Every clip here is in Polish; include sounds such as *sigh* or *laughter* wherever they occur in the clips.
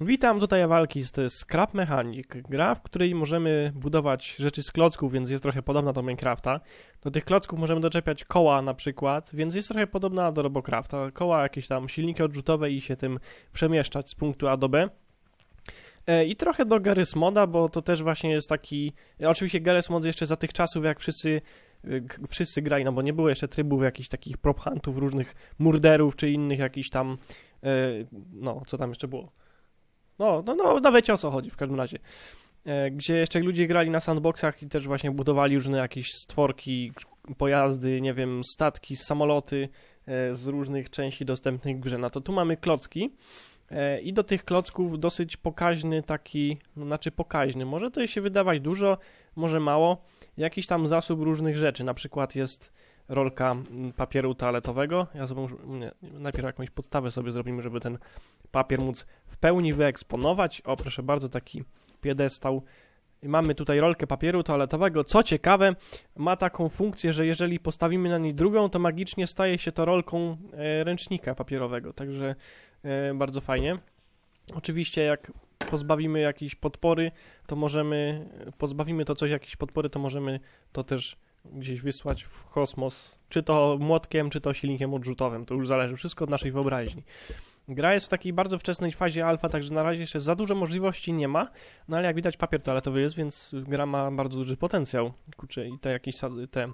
Witam, tutaj Walkis, to jest Scrap Mechanic, gra, w której możemy budować rzeczy z klocków, więc jest trochę podobna do Minecrafta. Do tych klocków możemy doczepiać koła na przykład, więc jest trochę podobna do Robocrafta. Koła, jakieś tam silniki odrzutowe i się tym przemieszczać z punktu A do B. E, I trochę do Garry's Moda, bo to też właśnie jest taki... e, Oczywiście Garry's Mod jeszcze za tych czasów, jak wszyscy, e, wszyscy grali, no bo nie było jeszcze trybów jakichś takich prop huntów, różnych murderów, czy innych jakichś tam... No, co tam jeszcze było? No, no, no, no wiecie o co chodzi w każdym razie. E, Gdzie jeszcze ludzie grali na sandboxach i też właśnie budowali różne jakieś stworki, pojazdy, nie wiem, statki, samoloty e, z różnych części dostępnych w grze. No to tu mamy klocki e, i do tych klocków dosyć pokaźny taki, no, znaczy pokaźny, może to się wydawać dużo, może mało, jakiś tam zasób różnych rzeczy, na przykład jest rolka papieru toaletowego, ja sobie nie, najpierw jakąś podstawę sobie zrobimy, żeby ten papier móc w pełni wyeksponować. O, proszę bardzo, taki piedestał. Mamy tutaj rolkę papieru toaletowego. Co ciekawe, ma taką funkcję, że jeżeli postawimy na niej drugą, to magicznie staje się to rolką e, ręcznika papierowego. Także e, bardzo fajnie. Oczywiście, jak pozbawimy jakiejś podpory, to możemy, pozbawimy to coś jakiejś podpory, to możemy to też gdzieś wysłać w kosmos. Czy to młotkiem, czy to silnikiem odrzutowym. To już zależy wszystko od naszej wyobraźni. Gra jest w takiej bardzo wczesnej fazie alfa, także na razie jeszcze za dużo możliwości nie ma, no ale jak widać papier toaletowy jest, więc gra ma bardzo duży potencjał. Kurczę, i te jakieś te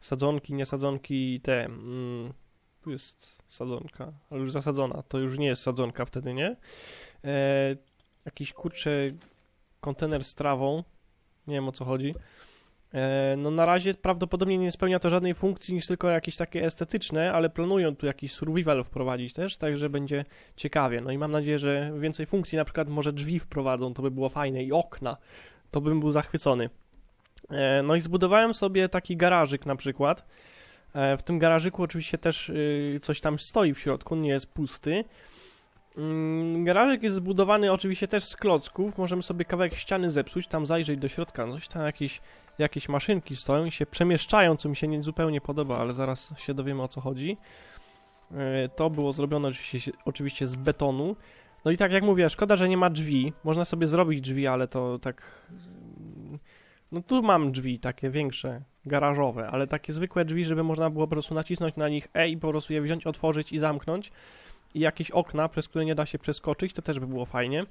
sadzonki, niesadzonki, te... Mm, tu jest sadzonka, ale już zasadzona, to już nie jest sadzonka wtedy, nie? E, jakiś, kurczę, kontener z trawą, nie wiem o co chodzi. E, No na razie prawdopodobnie nie spełnia to żadnej funkcji niż tylko jakieś takie estetyczne, ale planują tu jakiś survival wprowadzić też, także będzie ciekawie. No i mam nadzieję, że więcej funkcji, na przykład może drzwi wprowadzą, to by było fajne i okna, to bym był zachwycony. E, No i zbudowałem sobie taki garażyk na przykład. E, W tym garażyku oczywiście też y, coś tam stoi w środku, nie jest pusty. Mm, Garażyk jest zbudowany oczywiście też z klocków. Możemy sobie kawałek ściany zepsuć, tam zajrzeć do środka. No Coś tam jakieś, jakieś maszynki stoją i się przemieszczają, co mi się nie zupełnie podoba, ale zaraz się dowiemy o co chodzi. E, To było zrobione oczywiście, oczywiście z betonu. No i tak jak mówię, szkoda, że nie ma drzwi. Można sobie zrobić drzwi, ale to tak. No tu mam drzwi takie większe, garażowe, ale takie zwykłe drzwi, żeby można było po prostu nacisnąć na nich E i po prostu je wziąć, otworzyć i zamknąć i jakieś okna, przez które nie da się przeskoczyć, to też by było fajnie.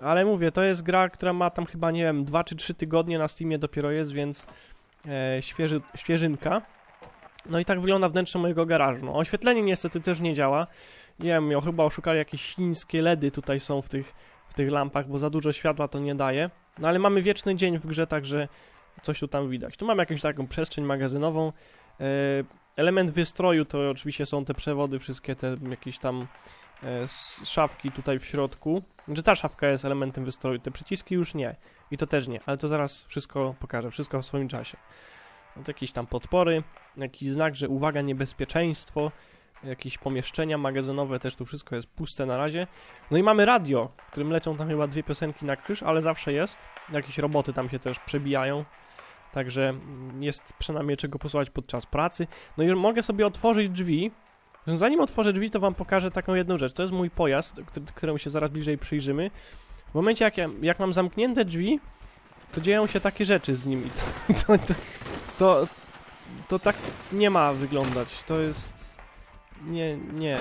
Ale mówię, to jest gra, która ma tam chyba, nie wiem, 2 czy 3 tygodnie na Steamie dopiero jest, więc e, świeży, świeżynka. No i tak wygląda wnętrze mojego garażu. No, oświetlenie niestety też nie działa. Nie wiem, ja chyba oszukali jakieś chińskie LEDy tutaj są w tych, w tych lampach, bo za dużo światła to nie daje. No ale mamy wieczny dzień w grze, także coś tu tam widać. Tu mam jakąś taką przestrzeń magazynową. E, Element wystroju to oczywiście są te przewody, wszystkie te jakieś tam e, szafki tutaj w środku. Znaczy ta szafka jest elementem wystroju, te przyciski już nie. I to też nie, ale to zaraz wszystko pokażę, wszystko w swoim czasie. No to jakieś tam podpory, jakiś znak, że uwaga, niebezpieczeństwo, jakieś pomieszczenia magazynowe, też tu wszystko jest puste na razie. No i mamy radio, którym lecą tam chyba dwie piosenki na krzyż, ale zawsze jest. Jakieś roboty tam się też przebijają. Także jest przynajmniej czego posłuchać podczas pracy. No i mogę sobie otworzyć drzwi. Zanim otworzę drzwi, to wam pokażę taką jedną rzecz. To jest mój pojazd, któremu się zaraz bliżej przyjrzymy. W momencie, jak, ja, jak mam zamknięte drzwi, to dzieją się takie rzeczy z nim. I *laughs* to, to, to, to tak nie ma wyglądać. To jest... Nie, nie.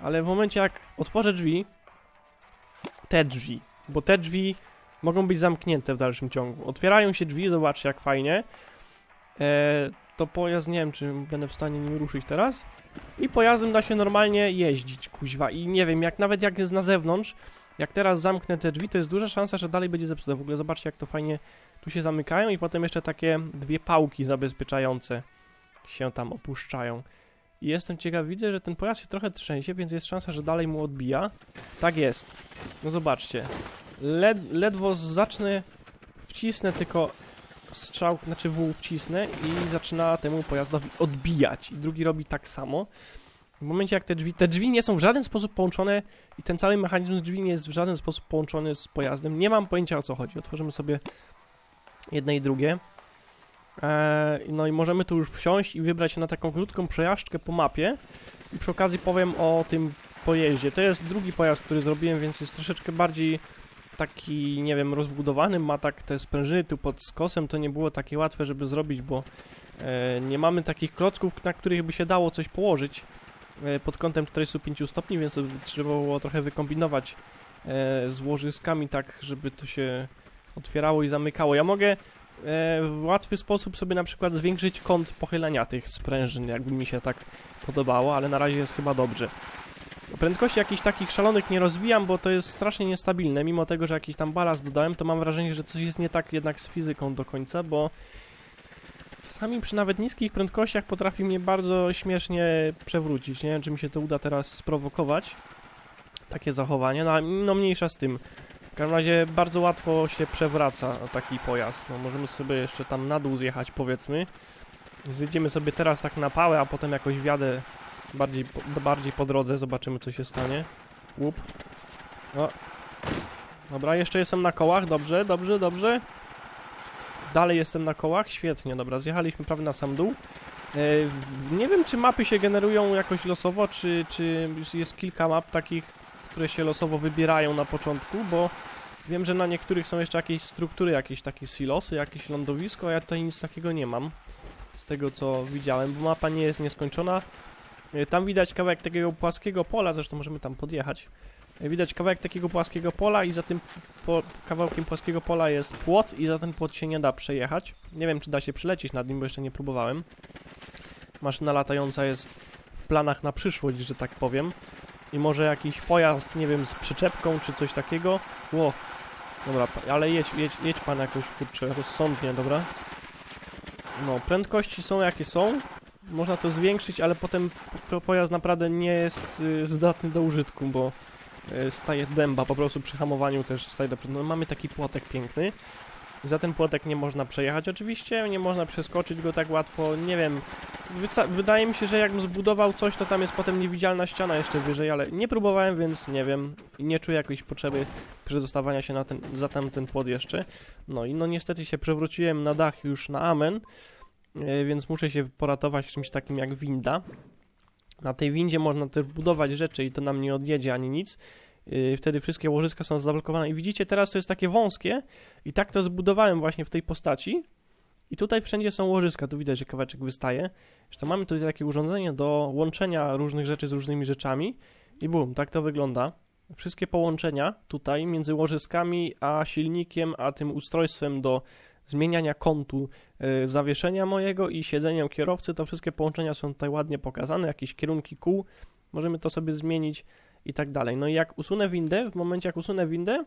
Ale w momencie, jak otworzę drzwi, te drzwi, bo te drzwi mogą być zamknięte w dalszym ciągu. Otwierają się drzwi, zobaczcie jak fajnie. E, to pojazd, nie wiem czy będę w stanie nim ruszyć teraz. I pojazdem da się normalnie jeździć, kuźwa. I nie wiem, jak nawet jak jest na zewnątrz, jak teraz zamknę te drzwi, to jest duża szansa, że dalej będzie zepsute. W ogóle zobaczcie jak to fajnie tu się zamykają i potem jeszcze takie dwie pałki zabezpieczające się tam opuszczają. I jestem ciekaw, widzę, że ten pojazd się trochę trzęsie, więc jest szansa, że dalej mu odbija. Tak jest. No zobaczcie. Led, ledwo zacznę, wcisnę tylko strzał, znaczy wół wcisnę i zaczyna temu pojazdowi odbijać. I drugi robi tak samo. W momencie jak te drzwi, te drzwi nie są w żaden sposób połączone i ten cały mechanizm drzwi nie jest w żaden sposób połączony z pojazdem. Nie mam pojęcia o co chodzi. Otworzymy sobie jedne i drugie. Eee, no i możemy tu już wsiąść i wybrać się na taką krótką przejażdżkę po mapie. I przy okazji powiem o tym pojeździe. To jest drugi pojazd, który zrobiłem, więc jest troszeczkę bardziej taki, nie wiem, rozbudowany. Ma tak te sprężyny tu pod skosem, to nie było takie łatwe, żeby zrobić, bo e, nie mamy takich klocków, na których by się dało coś położyć e, pod kątem 45 stopni, więc trzeba było trochę wykombinować e, z łożyskami tak, żeby to się otwierało i zamykało. Ja mogę e, w łatwy sposób sobie na przykład zwiększyć kąt pochylenia tych sprężyn, jakby mi się tak podobało, ale na razie jest chyba dobrze. Prędkości jakichś takich szalonych nie rozwijam, bo to jest strasznie niestabilne. Mimo tego, że jakiś tam balast dodałem, to mam wrażenie, że coś jest nie tak jednak z fizyką do końca, bo czasami przy nawet niskich prędkościach potrafi mnie bardzo śmiesznie przewrócić. Nie wiem, czy mi się to uda teraz sprowokować. Takie zachowanie, no, no mniejsza z tym. W każdym razie bardzo łatwo się przewraca taki pojazd. No, możemy sobie jeszcze tam na dół zjechać, powiedzmy. Zjedziemy sobie teraz tak na pałę, a potem jakoś wjadę bardziej, po, bardziej po drodze. Zobaczymy, co się stanie. Łup. O. Dobra, jeszcze jestem na kołach. Dobrze, dobrze, dobrze. Dalej jestem na kołach. Świetnie, dobra. Zjechaliśmy prawie na sam dół. E, nie wiem, czy mapy się generują jakoś losowo, czy, czy jest kilka map takich, które się losowo wybierają na początku, bo wiem, że na niektórych są jeszcze jakieś struktury, jakieś takie silosy, jakieś lądowisko, a ja tutaj nic takiego nie mam. Z tego co widziałem, bo mapa nie jest nieskończona. E, Tam widać kawałek takiego płaskiego pola, zresztą możemy tam podjechać. E, Widać kawałek takiego płaskiego pola i za tym po kawałkiem płaskiego pola jest płot i za ten płot się nie da przejechać. Nie wiem, czy da się przelecieć nad nim, bo jeszcze nie próbowałem. Maszyna latająca jest w planach na przyszłość, że tak powiem. I może jakiś pojazd, nie wiem, z przyczepką czy coś takiego. Ło. Dobra, ale jedź, jedź, jedź pan jakoś, kurczę, rozsądnie, dobra? No, prędkości są jakie są. Można to zwiększyć, ale potem po- pojazd naprawdę nie jest y, zdatny do użytku, bo y, staje dęba po prostu przy hamowaniu też staje do przodu. No, mamy taki płotek piękny. Za ten płotek nie można przejechać oczywiście, nie można przeskoczyć go tak łatwo, nie wiem. Wydaje mi się, że jakbym zbudował coś, to tam jest potem niewidzialna ściana jeszcze wyżej, ale nie próbowałem, więc nie wiem. Nie czuję jakiejś potrzeby przedostawania się na ten, za tamten płot jeszcze. No i no niestety się przewróciłem na dach już na amen, więc muszę się poratować czymś takim jak winda. Na tej windzie można też budować rzeczy i to nam nie odjedzie ani nic. Yy, Wtedy wszystkie łożyska są zablokowane. I widzicie, teraz to jest takie wąskie. I tak to zbudowałem właśnie w tej postaci. I tutaj wszędzie są łożyska. Tu widać, że kawałeczek wystaje. Zresztą mamy tutaj takie urządzenie do łączenia różnych rzeczy z różnymi rzeczami. I bum, tak to wygląda. Wszystkie połączenia tutaj między łożyskami a silnikiem, a tym ustrojstwem do zmieniania kątu yy, zawieszenia mojego i siedzeniem kierowcy, to wszystkie połączenia są tutaj ładnie pokazane, jakieś kierunki kół, możemy to sobie zmienić i tak dalej. No i jak usunę windę, w momencie jak usunę windę,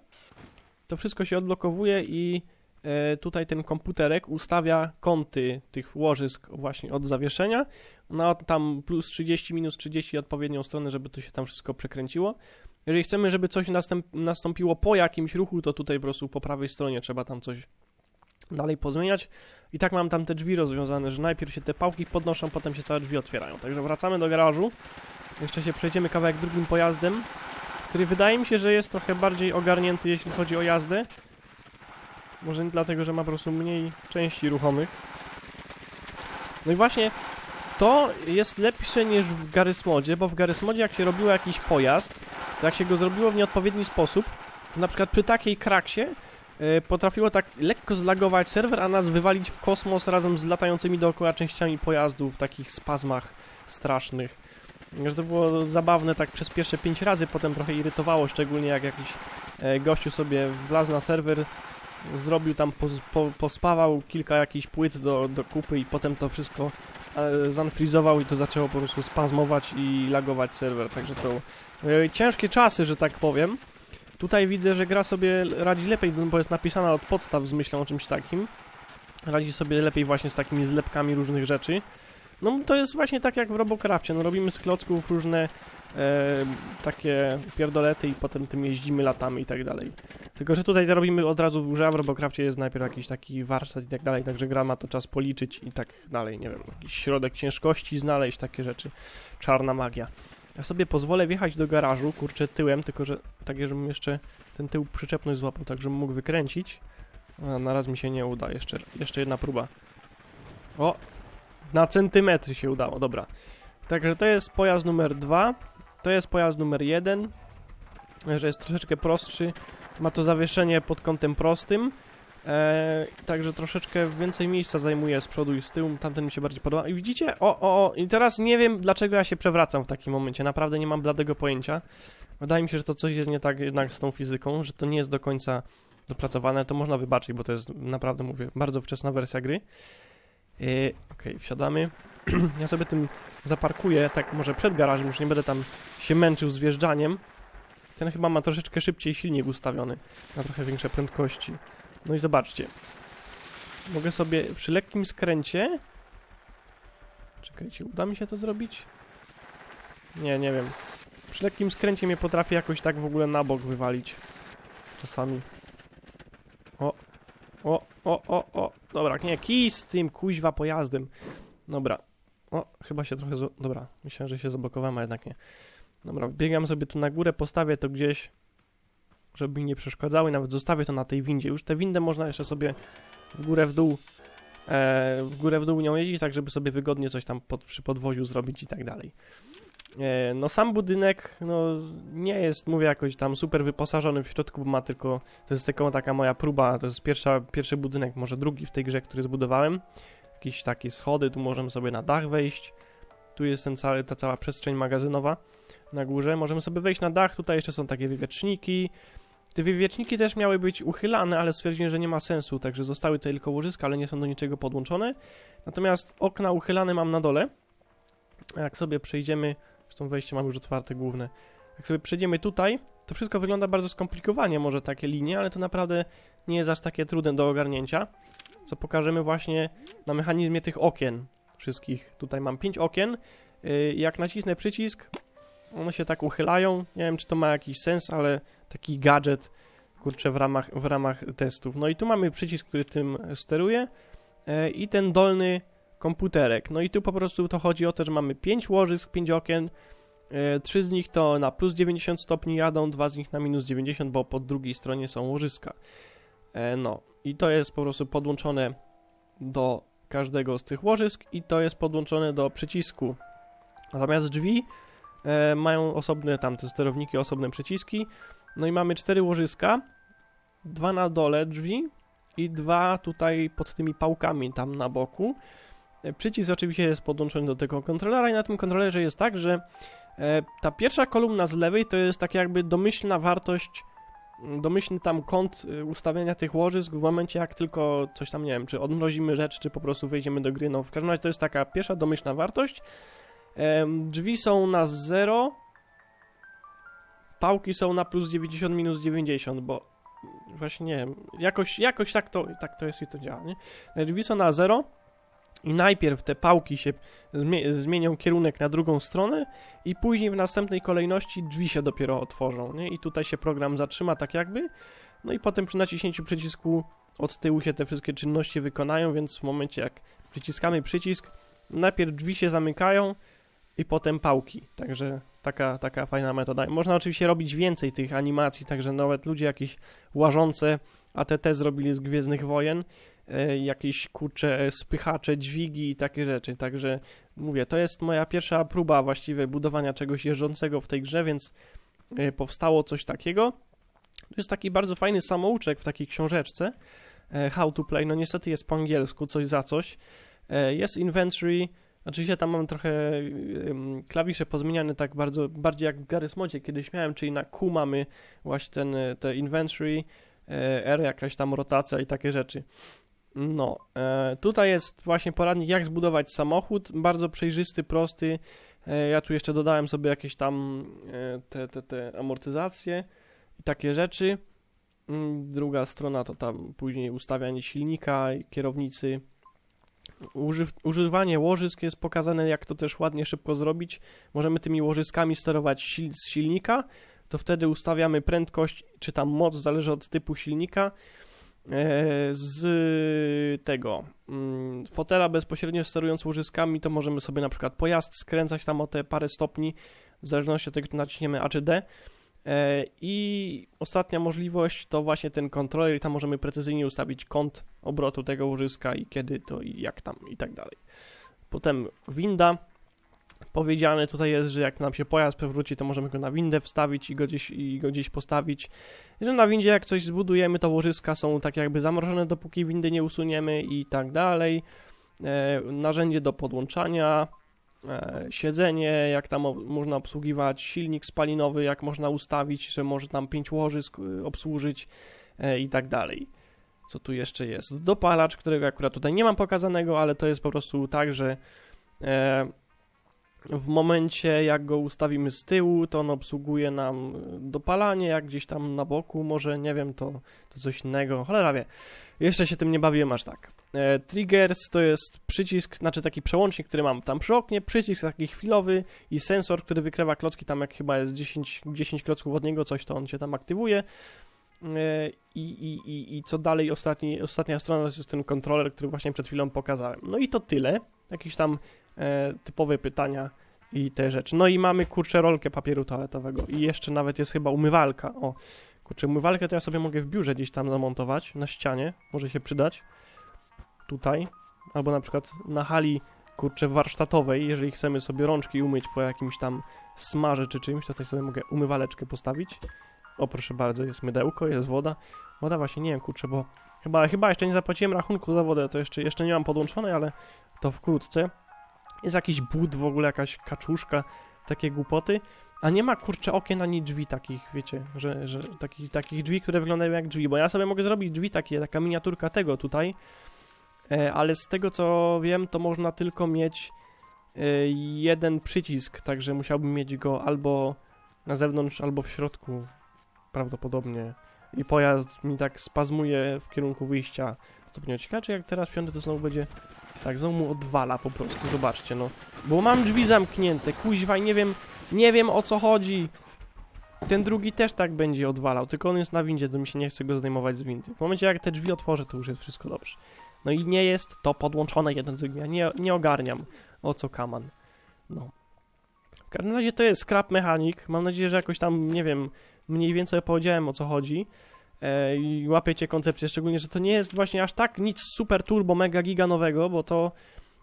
to wszystko się odblokowuje i e, tutaj ten komputerek ustawia kąty tych łożysk właśnie od zawieszenia na tam plus 30, minus 30 odpowiednią stronę, żeby to się tam wszystko przekręciło. Jeżeli chcemy, żeby coś nastąpiło po jakimś ruchu, to tutaj po prostu po prawej stronie trzeba tam coś dalej pozmieniać. I tak mam tam te drzwi rozwiązane, że najpierw się te pałki podnoszą, potem się całe drzwi otwierają. Także wracamy do garażu. Jeszcze się przejdziemy kawałek drugim pojazdem, który wydaje mi się, że jest trochę bardziej ogarnięty, jeśli chodzi o jazdę. Może dlatego, że ma po prostu mniej części ruchomych. No i właśnie to jest lepsze niż w Garysmodzie, bo w Garysmodzie jak się robiło jakiś pojazd, to jak się go zrobiło w nieodpowiedni sposób, to na przykład przy takiej kraksie potrafiło tak lekko zlagować serwer, a nas wywalić w kosmos razem z latającymi dookoła częściami pojazdu w takich spazmach strasznych. Że to było zabawne tak przez pierwsze 5 razy, potem trochę irytowało, szczególnie jak jakiś e, gościu sobie wlazł na serwer, zrobił tam, pospawał kilka jakichś płyt do, do kupy i potem to wszystko e, zanfrizował i to zaczęło po prostu spazmować i lagować serwer, także to e, ciężkie czasy, że tak powiem. Tutaj widzę, że gra sobie radzi lepiej, bo jest napisana od podstaw z myślą o czymś takim. Radzi sobie lepiej właśnie z takimi zlepkami różnych rzeczy. No to jest właśnie tak jak w Robocrafcie, no robimy z klocków różne e, takie pierdolety i potem tym jeździmy, latamy i tak dalej. Tylko, że tutaj to robimy od razu w grze, a w Robocrafcie jest najpierw jakiś taki warsztat i tak dalej, także gra ma to czas policzyć i tak dalej, nie wiem, jakiś środek ciężkości znaleźć, takie rzeczy. Czarna magia. Ja sobie pozwolę wjechać do garażu, kurczę, tyłem, tylko że tak, żebym jeszcze ten tył przyczepność złapał, tak żebym mógł wykręcić. A, na raz mi się nie uda, jeszcze, jeszcze jedna próba. O, na centymetr się udało, dobra. Także to jest pojazd numer dwa. to jest pojazd numer jeden, że jest troszeczkę prostszy, ma to zawieszenie pod kątem prostym, e, także troszeczkę więcej miejsca zajmuje z przodu i z tyłu, tamten mi się bardziej podoba. I widzicie, o, o, o, i teraz nie wiem, dlaczego ja się przewracam w takim momencie, naprawdę nie mam bladego pojęcia. Wydaje mi się, że to coś jest nie tak jednak z tą fizyką, że to nie jest do końca dopracowane, to można wybaczyć, bo to jest naprawdę, mówię, bardzo wczesna wersja gry. Yy, Okej, wsiadamy. *clears throat* ja sobie tym zaparkuję, tak może przed garażem, już nie będę tam się męczył z wjeżdżaniem. Ten chyba ma troszeczkę szybciej silnik ustawiony, na trochę większe prędkości. No i zobaczcie. Mogę sobie przy lekkim skręcie... Czekajcie, uda mi się to zrobić? Nie, nie wiem. Przy lekkim skręcie mnie potrafi jakoś tak w ogóle na bok wywalić. Czasami. O, o, o, o, o. Dobra, nie, kij z tym kuźwa pojazdem. Dobra. O, chyba się trochę... Dobra, myślałem, że się zablokowałem, a jednak nie. Dobra, wbiegam sobie tu na górę, postawię to gdzieś, żeby mi nie przeszkadzały, nawet zostawię to na tej windzie. Już tę windę można jeszcze sobie w górę, w dół, e, w górę, w dół nią jeździć, tak żeby sobie wygodnie coś tam pod, przy podwoziu zrobić i tak dalej. E, no sam budynek, no nie jest, mówię, jakoś tam super wyposażony w środku, bo ma tylko, to jest tylko taka moja próba, to jest pierwsza, pierwszy budynek, może drugi w tej grze, który zbudowałem. Jakieś takie schody, tu możemy sobie na dach wejść. Tu jest ten cały, ta cała przestrzeń magazynowa na górze. Możemy sobie wejść na dach, tutaj jeszcze są takie wywieczniki. Te wywieczniki też miały być uchylane, ale stwierdziłem, że nie ma sensu, także zostały tutaj tylko łożyska, ale nie są do niczego podłączone. Natomiast okna uchylane mam na dole. Jak sobie przejdziemy, zresztą wejście mam już otwarte główne. Jak sobie przejdziemy tutaj, to wszystko wygląda bardzo skomplikowanie, może takie linie, ale to naprawdę nie jest aż takie trudne do ogarnięcia. Co pokażemy właśnie na mechanizmie tych okien wszystkich. Tutaj mam 5 okien. Yy, Jak nacisnę przycisk, one się tak uchylają. Nie wiem, czy to ma jakiś sens, ale taki gadżet, kurczę, w ramach, w ramach testów. No i tu mamy przycisk, który tym steruje yy, i ten dolny komputerek. No i tu po prostu to chodzi o to, że mamy 5 łożysk, 5 okien. Yy, Trzy z nich to na plus 90 stopni jadą, dwa z nich na minus 90, bo po drugiej stronie są łożyska. E, No i to jest po prostu podłączone do każdego z tych łożysk i to jest podłączone do przycisku. Natomiast drzwi e, mają osobne tam te sterowniki, osobne przyciski. No i mamy cztery łożyska, dwa na dole drzwi i dwa tutaj pod tymi pałkami tam na boku. E, Przycisk oczywiście jest podłączony do tego kontrolera i na tym kontrolerze jest tak, że e, ta pierwsza kolumna z lewej to jest tak jakby domyślna wartość domyślny tam kąt y, ustawienia tych łożysk w momencie jak tylko coś tam, nie wiem, czy odmrozimy rzecz, czy po prostu wejdziemy do gry, no w każdym razie to jest taka pierwsza domyślna wartość. Drzwi są na 0, pałki są na plus 90, minus 90, bo właśnie nie wiem, jakoś, jakoś tak, to, tak to jest i to działa, nie? E, Drzwi są na 0 i najpierw te pałki się zmie- zmienią kierunek na drugą stronę i później w następnej kolejności drzwi się dopiero otworzą, nie? I tutaj się program zatrzyma tak jakby, no i potem przy naciśnięciu przycisku od tyłu się te wszystkie czynności wykonają, więc w momencie jak przyciskamy przycisk, najpierw drzwi się zamykają i potem pałki, także taka, taka fajna metoda. Można oczywiście robić więcej tych animacji, także nawet ludzie jakieś łażące ATT zrobili z Gwiezdnych Wojen, e, jakieś kurcze spychacze, dźwigi i takie rzeczy, także mówię, to jest moja pierwsza próba właściwie budowania czegoś jeżdżącego w tej grze, więc e, powstało coś takiego. To jest taki bardzo fajny samouczek w takiej książeczce, e, How to Play, no niestety jest po angielsku, coś za coś. Jest inventory, oczywiście tam mam trochę klawisze pozmieniane tak bardzo, bardziej jak w Garry's Modzie kiedyś miałem, czyli na Q mamy właśnie ten, e, te inventory, e, R jakaś tam rotacja i takie rzeczy. No, e, tutaj jest właśnie poradnik, jak zbudować samochód, bardzo przejrzysty, prosty. Ja tu jeszcze dodałem sobie jakieś tam te, te, te amortyzacje i takie rzeczy. Mm, Druga strona to tam później ustawianie silnika kierownicy. Używ, używanie łożysk jest pokazane, jak to też ładnie, szybko zrobić. Możemy tymi łożyskami sterować sil, z silnika, to wtedy ustawiamy prędkość, czy tam moc, zależy od typu silnika. E, z tego mm, fotela bezpośrednio sterując łożyskami, to możemy sobie na przykład pojazd skręcać tam o te parę stopni, w zależności od tego, czy naciśniemy A czy D. E, I ostatnia możliwość to właśnie ten kontroler, i tam możemy precyzyjnie ustawić kąt obrotu tego łożyska i kiedy to i jak tam i tak dalej. Potem winda. powiedziane tutaj jest, że jak nam się pojazd przewróci, to możemy go na windę wstawić i go gdzieś, i go gdzieś postawić. Że na windzie jak coś zbudujemy, to łożyska są tak jakby zamrożone, dopóki windy nie usuniemy i tak dalej. E, narzędzie do podłączania, siedzenie, jak tam można obsługiwać, silnik spalinowy, jak można ustawić, że może tam pięć łożysk y, obsłużyć e, i tak dalej. Co tu jeszcze jest? Dopalacz, którego akurat tutaj nie mam pokazanego, ale to jest po prostu tak, że e, w momencie jak go ustawimy z tyłu, to on obsługuje nam dopalanie, jak gdzieś tam na boku, może nie wiem, to, to coś innego, cholera wie. Jeszcze się tym nie bawiłem aż tak. E, triggers to jest przycisk, znaczy taki przełącznik, który mam tam przy oknie, przycisk taki chwilowy i sensor, który wykrywa klocki, tam jak chyba jest 10, 10 klocków od niego, coś to on się tam aktywuje. E, I, i, i, I co dalej, ostatni, ostatnia strona to jest ten kontroler, który właśnie przed chwilą pokazałem. No i to tyle. Jakieś tam typowe pytania i te rzeczy. No i mamy kurczę rolkę papieru toaletowego i jeszcze nawet jest chyba umywalka. O, kurczę, umywalkę to ja sobie mogę w biurze gdzieś tam zamontować, na ścianie, może się przydać. Tutaj, albo na przykład na hali kurczę warsztatowej, jeżeli chcemy sobie rączki umyć po jakimś tam smarze czy czymś, to tutaj sobie mogę umywaleczkę postawić. O, proszę bardzo, jest mydełko, jest woda. Woda właśnie, nie wiem, kurczę, bo chyba, chyba jeszcze nie zapłaciłem rachunku za wodę, to jeszcze, jeszcze nie mam podłączonej, ale to wkrótce. Jest jakiś but w ogóle, jakaś kaczuszka, takie głupoty. A nie ma kurczę okien ani drzwi takich, wiecie, że, że takich, takich drzwi, które wyglądają jak drzwi, bo ja sobie mogę zrobić drzwi takie, taka miniaturka tego tutaj, e, ale z tego co wiem, to można tylko mieć e, jeden przycisk, także musiałbym mieć go albo na zewnątrz, albo w środku, prawdopodobnie. I pojazd mi tak spazmuje w kierunku wyjścia stopniowo. Ciekawe, czy jak teraz wsiądę, to znowu będzie... Tak, znowu mu odwala po prostu, zobaczcie, no. Bo mam drzwi zamknięte, kuźwa i nie wiem, nie wiem o co chodzi. Ten drugi też tak będzie odwalał, tylko on jest na windzie, to mi się nie chce go zdejmować z windy. W momencie jak te drzwi otworzę, to już jest wszystko dobrze. No i nie jest to podłączone jeden z drugim, ja nie, nie ogarniam o co kaman. No. W każdym razie to jest scrap mechanik, mam nadzieję, że jakoś tam, nie wiem, mniej więcej powiedziałem o co chodzi i łapiecie koncepcję, szczególnie, że to nie jest właśnie aż tak nic super turbo, mega giga nowego, bo to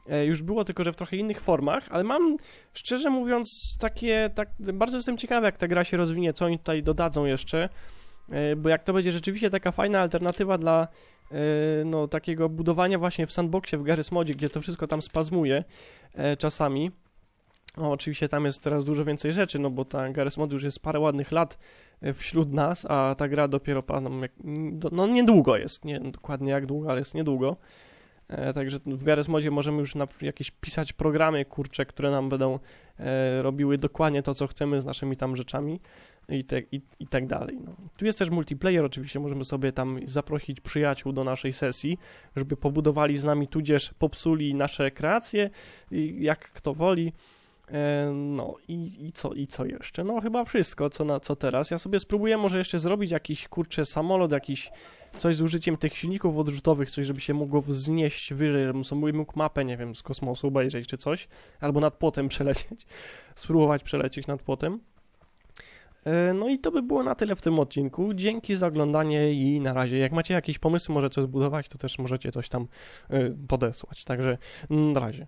e, już było, tylko że w trochę innych formach, ale mam, szczerze mówiąc, takie, tak, bardzo jestem ciekawy, jak ta gra się rozwinie, co oni tutaj dodadzą jeszcze, e, bo jak to będzie rzeczywiście taka fajna alternatywa dla e, no, takiego budowania właśnie w sandboxie, w Garry's Modzie, gdzie to wszystko tam spazmuje e, czasami, oczywiście tam jest teraz dużo więcej rzeczy, no bo ta Garry's Mod już jest parę ładnych lat e, wśród nas, a ta gra dopiero jak, no niedługo jest, nie dokładnie jak długo, ale jest niedługo. E, także w Garry's Modzie możemy już na, jakieś pisać programy, kurcze, które nam będą e, robiły dokładnie to, co chcemy z naszymi tam rzeczami i, te, i, i tak dalej. No. Tu jest też multiplayer, oczywiście możemy sobie tam zaprosić przyjaciół do naszej sesji, żeby pobudowali z nami, tudzież popsuli nasze kreacje, jak kto woli. E, no i, i, co, i co jeszcze? No chyba wszystko, co, na, co teraz. Ja sobie spróbuję może jeszcze zrobić jakiś, kurczę, samolot, jakiś coś z użyciem tych silników odrzutowych, coś, żeby się mogło wznieść wyżej, żebym sobie mógł mapę, nie wiem, z kosmosu obejrzeć czy coś, albo nad płotem *laughs* przelecieć, spróbować przelecieć nad płotem. E, no i to by było na tyle w tym odcinku. Dzięki za oglądanie i na razie. Jak macie jakieś pomysły, może coś zbudować, to też możecie coś tam e, podesłać. Także na razie.